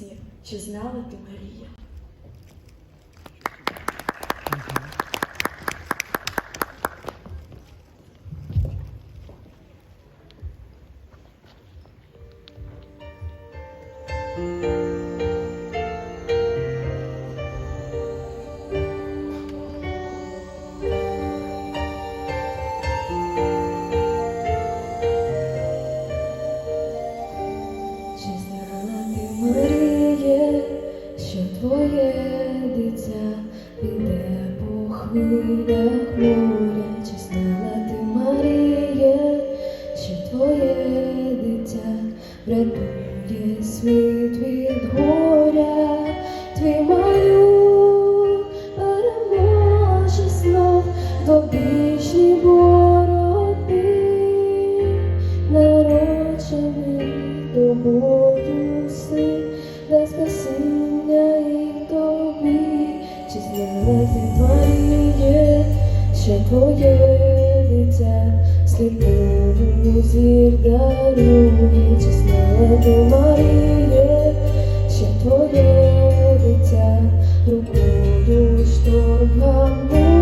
пісні Чи знала ти Марія? Чи твоє дитя піде по хвилях моря? Чи знала ти, Маріє, що твоє дитя врятує світ від горя? Твій малюк переможе знов в обічній боротьбі народжений тобою син, і тобі, чи знала ти Маріє, що твоє дитя сліпому зір дарує, ти Маріє, що твоє дитя рукою шторм гамує,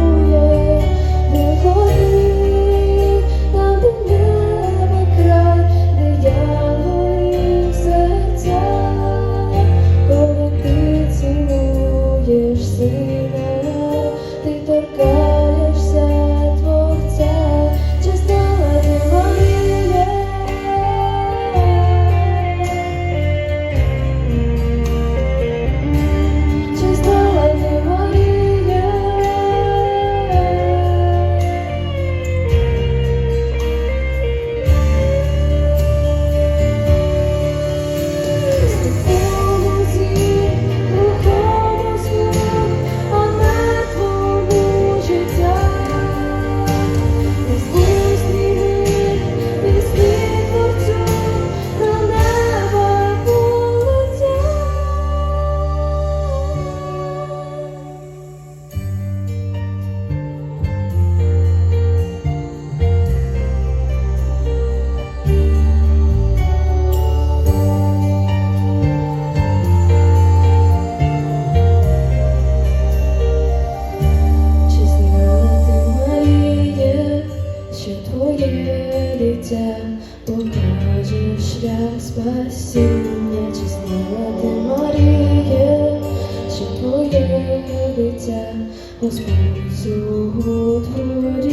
що твоє дитя покаже шлях спасіння? Чи що твоє дитя Господь творіння,